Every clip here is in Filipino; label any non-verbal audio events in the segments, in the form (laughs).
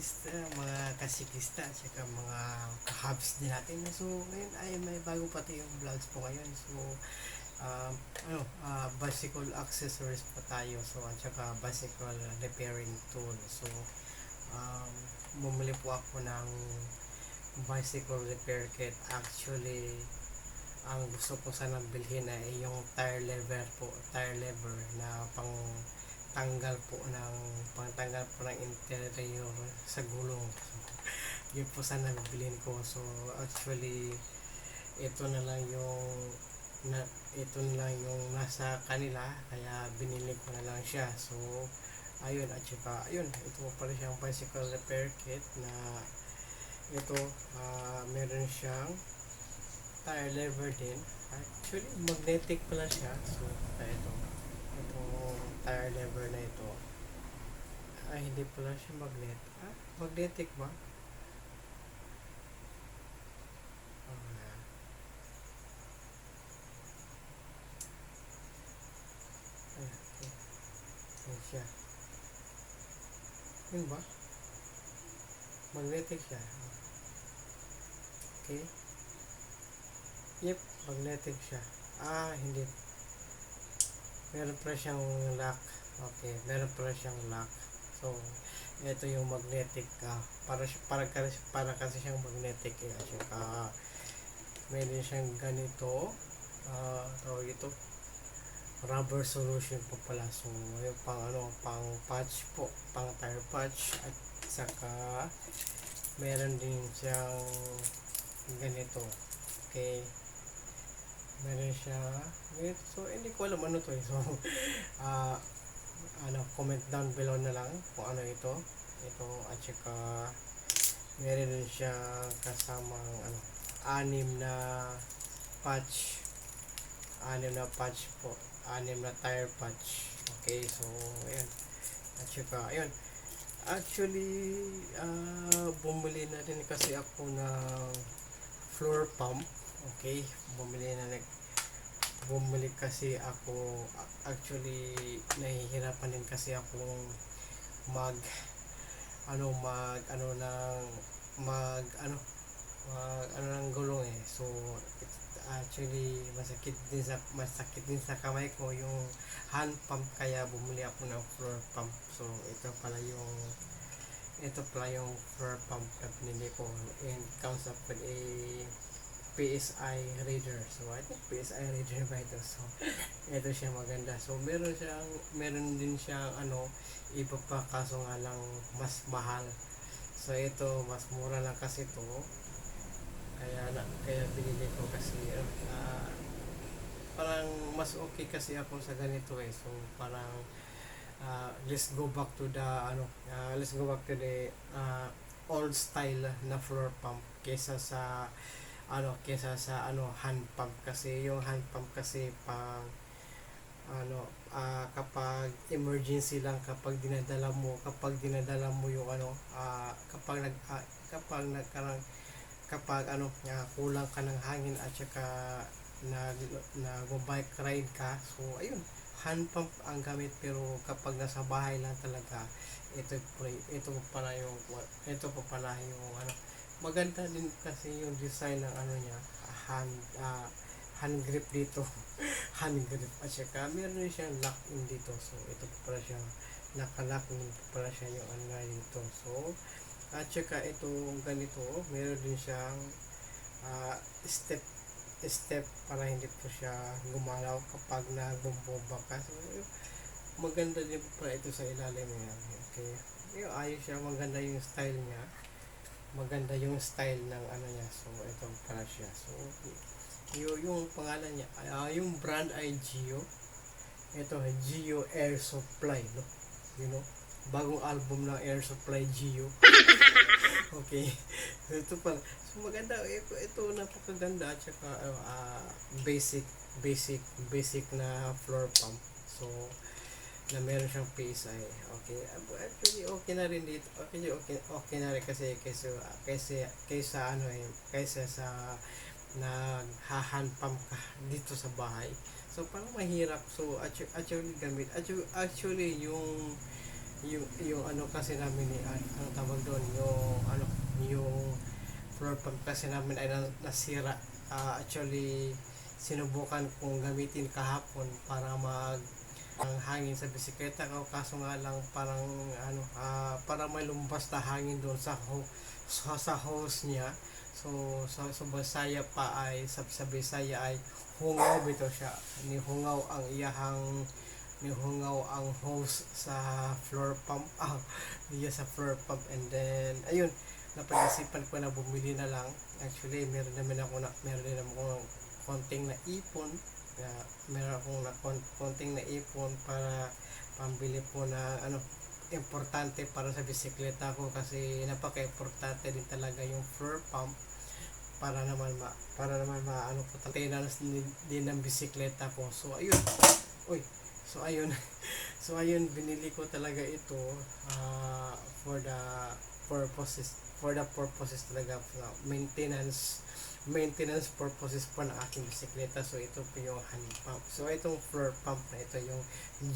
siklista, mga kasiklista, at mga kahabs din natin. So, ngayon ay may bago pati yung vlogs po ngayon. So, um, ano, uh, bicycle accessories pa tayo. So, at saka bicycle repairing tool. So, um, bumili po ako ng bicycle repair kit. Actually, ang gusto ko sanang bilhin ay yung tire lever po, tire lever na pang tanggal po ng pangtanggal po ng interior sa gulong. So, yun po sana bibilhin ko. So, actually, ito na lang yung na, ito na lang yung nasa kanila kaya binili ko na lang siya. So, ayun at saka ayun, ito po pala siyang bicycle repair kit na ito, ah, meron siyang tire lever din. Actually, magnetic pala siya. So, ito. Tire lever na ito. Ay, hindi pala siya magnet. Ah, magnetic ba? Ah. Ay, okay. Ayan siya. Yun ba? Magnetic siya. Okay. Yep, magnetic siya. Ah, hindi. Meron pala siyang lock. Okay, meron pala siyang lock. So, ito yung magnetic ah, para para kasi para kasi siyang magnetic eh at saka meron siyang ganito ah tawag ito rubber solution po pala so yung pang ano pang patch po pang tire patch at saka meron din siyang ganito okay meron siya ganito. so hindi ko alam ano to eh. So (laughs) ah ano comment down below na lang kung ano ito. Ito at saka meron din siya kasamang ano anim na patch. Anim na patch po. Anim na tire patch. Okay so ayan. At saka ayun actually ah bumili na din kasi ako ng floor pump okay bumili na nag bumili kasi ako. Actually nahihirapan din kasi akong mag ano mag ano ng mag ano mag ano ng gulong eh. So actually masakit din sa masakit din sa kamay ko yung hand pump kaya bumili ako ng floor pump. So ito pala yung ito pala yung floor pump na pinili ko. And comes up with a PSI reader. So, I think PSI reader ba ito? So, ito siya maganda. So, meron siyang, meron din siyang, ano, iba nga lang mas mahal. So, ito, mas mura lang kasi ito. Kaya, na, kaya binili ko kasi, ah, parang mas okay kasi ako sa ganito eh. So, parang, ah, let's go back to the, ano, ah, let's go back to the, ah, old style na floor pump kesa sa ano kesa sa ano hand pump kasi. Yung hand pump kasi pang ano ah, kapag emergency lang kapag dinadala mo kapag dinadala mo yung ano ah, kapag nag ah, kapag nagkarang kapag ano ah, kulang ka ng hangin at saka nag nag bike ride ka. So ayun hand pump ang gamit. Pero kapag nasa bahay lang talaga ito ito po pala yung ito po pala yung ano maganda din kasi yung design ng ano niya hand ah, hand grip dito. (laughs) Hand grip. At saka meron siyang lock in dito. So ito po pala siya nakalock in pala siya yung ano nga dito so at saka ito ganito meron din siyang ah, step step para hindi po siya gumalaw kapag nagbomba ka. So maganda din pala ito sa ilalim niya. Okay. Yung ayos siya maganda yung style niya maganda yung style ng ano niya. So ito pala siya so yung, yung pangalan niya ah, yung brand ay Gio. Ito Gio Air Supply no? You know? Bagong album ng Air Supply Gio. (laughs) Okay. Ito pala so maganda. Ito, ito napakaganda at saka ah, basic basic basic na floor pump. So na meron siyang PSI. Okay. Abo, Actually, okay na rin dito. Okay, okay, okay na rin kasi kaysa, kaysa, kaysa ano eh, kaysa sa naghahan ka dito sa bahay. So, parang mahirap. So, actu- actually, gamit. Actually, actually yung yung, yung ano kasi namin ni ano, ano tawag doon yung ano yung floor pump kasi namin ay na- nasira Ah, actually sinubukan kong gamitin kahapon para mag ang hangin sa bisikleta ko kaso nga lang parang ano ah, para may lumabas na hangin doon sa ho, sa, sa hose niya. So sa, sa Bisaya pa ay sa, sa Bisaya ay hungaw bito siya. Ni hungaw ang iyahang ni hungaw ang hose sa floor pump (laughs) ah niya sa floor pump. And then ayun napag-isipan ko na bumili na lang. Actually meron naman ako na meron din ako konting na ipon kaya meron akong na kon- konting na ipon para pambili po na ano importante para sa bisikleta ko kasi napaka-importante din talaga yung floor pump para naman ma para naman maano ko maintenance din, ng bisikleta ko. So ayun. Uy so ayun. (laughs) So ayun binili ko talaga ito ah, for the purposes for the purposes talaga na maintenance maintenance purposes po ng aking bisikleta. So ito po yung hand pump. So itong floor pump na ito yung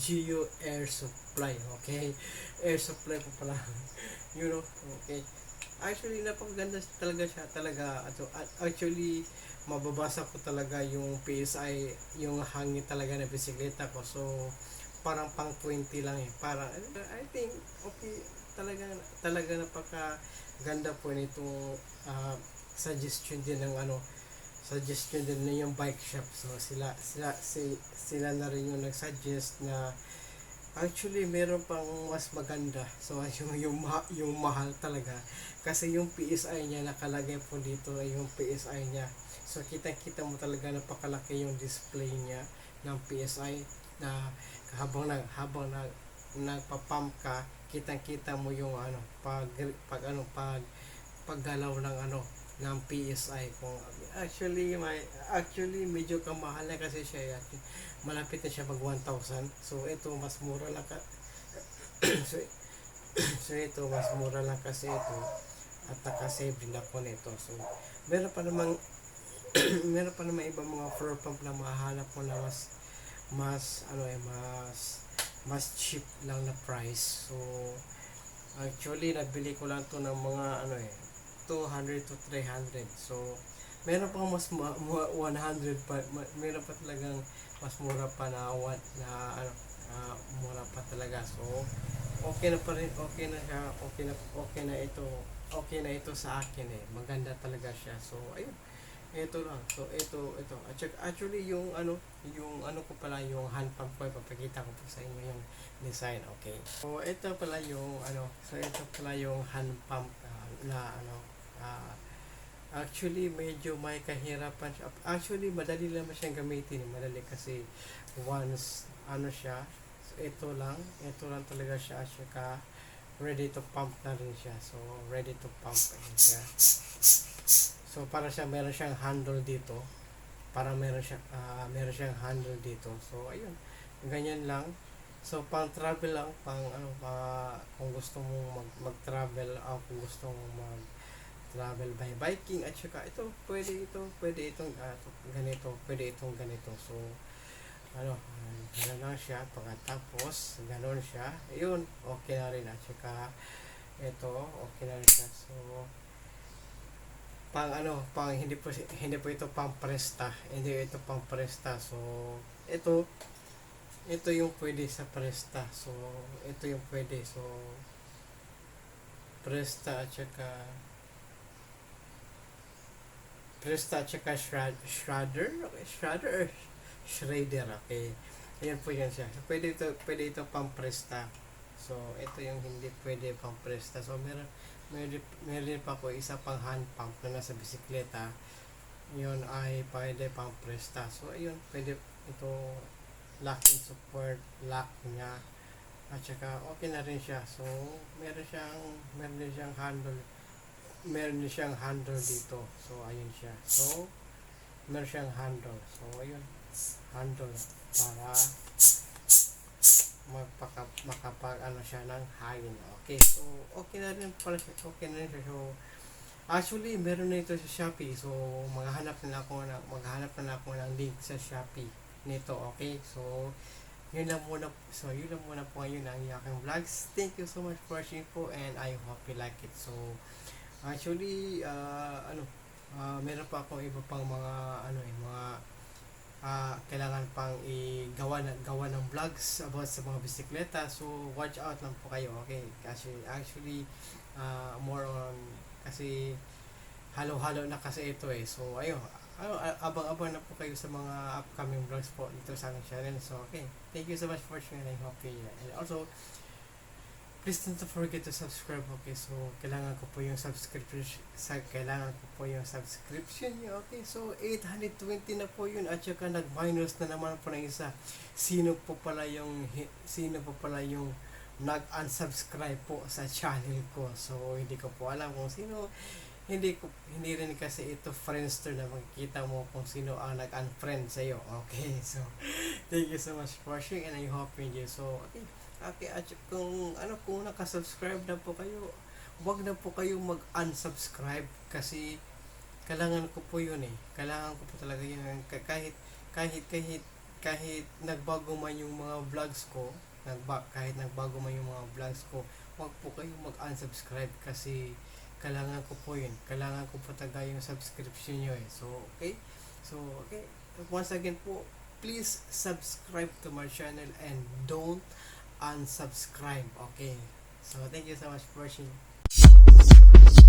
Geo Air Supply okay? Air supply po pala. (laughs) You know okay. Actually napakaganda talaga siya talaga. At actually mababasa ko talaga yung PSI yung hangin talaga ng bisikleta ko. So parang pang 20 lang eh. Parang I think okay talaga talaga napaka ganda po nitong ah, suggestion din ng ano suggestion din ng yung bike shop. So sila sila si, sila na rin yung nagsuggest na actually meron pang mas maganda. So (laughs) yung yung, ma- yung mahal talaga. Kasi yung PSI niya nakalagay po dito ay yung PSI niya. So kita kita mo talaga napakalaki yung display niya ng PSI na habang nag habang nag nagpa-pump ka kitang-kita mo yung ano pag pag ano pag paggalaw ng ano ng PSI kung actually may actually medyo kamahal na kasi siya yan. malapit na siya mag 1,000 so ito mas mura lang ka (clears throat) so, (clears throat) so ito mas mura lang kasi ito. At nakasave din ako nito. So meron pa namang (clears throat) meron pa namang ibang mga floor pump na mahanap mo na mas mas ano eh mas mas cheap lang na price. So actually nabili ko lang to ng mga ano eh 200 to 300 so meron pang mas ma, ma- 100 pa ma, meron pa talagang mas mura pa na what na ano ah, mura pa talaga. So okay na pa rin okay na siya okay na okay na ito okay na ito sa akin eh. Maganda talaga siya. So ayun. Ito lang. So ito ito. At actually yung ano yung ano ko pala yung hand pump ko ipapakita ko po sa inyo yung design. Okay. So ito pala yung ano so ito pala yung hand pump ah, na ano ah, actually medyo may kahirapan siya. Actually madali lang siyang gamitin. Madali kasi once ano siya so ito lang ito lang talaga siya at saka ready to pump na rin siya. So ready to pump ayan siya. So para siya meron siyang handle dito. Para meron siya ah, meron siyang handle dito. So ayun. Ganyan lang. So pang travel lang pang ano pa kung gusto mo mag mag-travel o kung gusto mo mag travel by biking at saka ito pwede ito pwede itong ah, to- ganito pwede itong ganito. So ano ah, gano'n lang siya pagkatapos gano'n siya. Ayun okay na rin at saka ito okay na rin siya. So pang ano pang hindi po hindi po ito pang presta hindi ito pang presta. So ito ito yung pwede sa presta. So ito yung pwede. So presta at saka presta at saka shrad, shredder okay, shredder or shredder okay. Ayan po yan siya. Pwede ito pwede ito pang presta so ito yung hindi pwede pang presta so meron meron, meron pa ko isa pang hand pump na nasa bisikleta. Yun ay pwede pang presta so ayun pwede ito lock and support lock niya. At saka okay na rin siya. So meron siyang meron siyang handle meron siyang handle dito. So ayun siya. So meron siyang handle. So ayun. Handle para magpaka makapag ano siya ng hangin okay. So okay na rin pala siya. Okay na rin siya. So actually meron na ito sa Shopee. So maghahanap na ako na maghahanap na ako ng link sa Shopee nito. Okay. So yun lang muna, so yun lang muna po ngayon ang aking vlogs. Thank you so much for watching po and I hope you like it. So, actually, uh, ano, uh, meron pa akong iba pang mga, ano eh, mga ah, kailangan pang igawa na, gawa ng vlogs about sa mga bisikleta. So, watch out lang po kayo, okay? Kasi, actually, ah, more on, kasi, halo-halo na kasi ito eh. So, ayun, ano, abang-abang na po kayo sa mga upcoming vlogs po dito sa aking channel. So, okay. Thank you so much for I hope you And also, please don't forget to subscribe. Okay, so, kailangan ko po yung subscription. Sa, kailangan ko po yung subscription nyo. Okay, so, 820 na po yun. At saka nag-minus na naman po ng isa. Sino po pala yung, sino po pala yung nag-unsubscribe po sa channel ko. So, hindi ko po alam kung sino hindi ko hindi rin kasi ito friendster na makikita mo kung sino ang nag-unfriend sa iyo. Okay, (laughs) so thank you so much for watching and I hope you enjoy. So, okay, at kung ano kung naka-subscribe na po kayo, wag na po kayo mag-unsubscribe kasi kailangan ko po yun eh. Kailangan ko po talaga yun Ka- kahit kahit kahit kahit nagbago man yung mga vlogs ko, nagba kahit nagbago man yung mga vlogs ko, wag po kayong mag-unsubscribe kasi kailangan ko po yun. Kailangan ko po talaga yung subscription nyo eh. So, okay? So, okay. Once again po, please subscribe to my channel and don't unsubscribe. Okay? So, thank you so much for watching.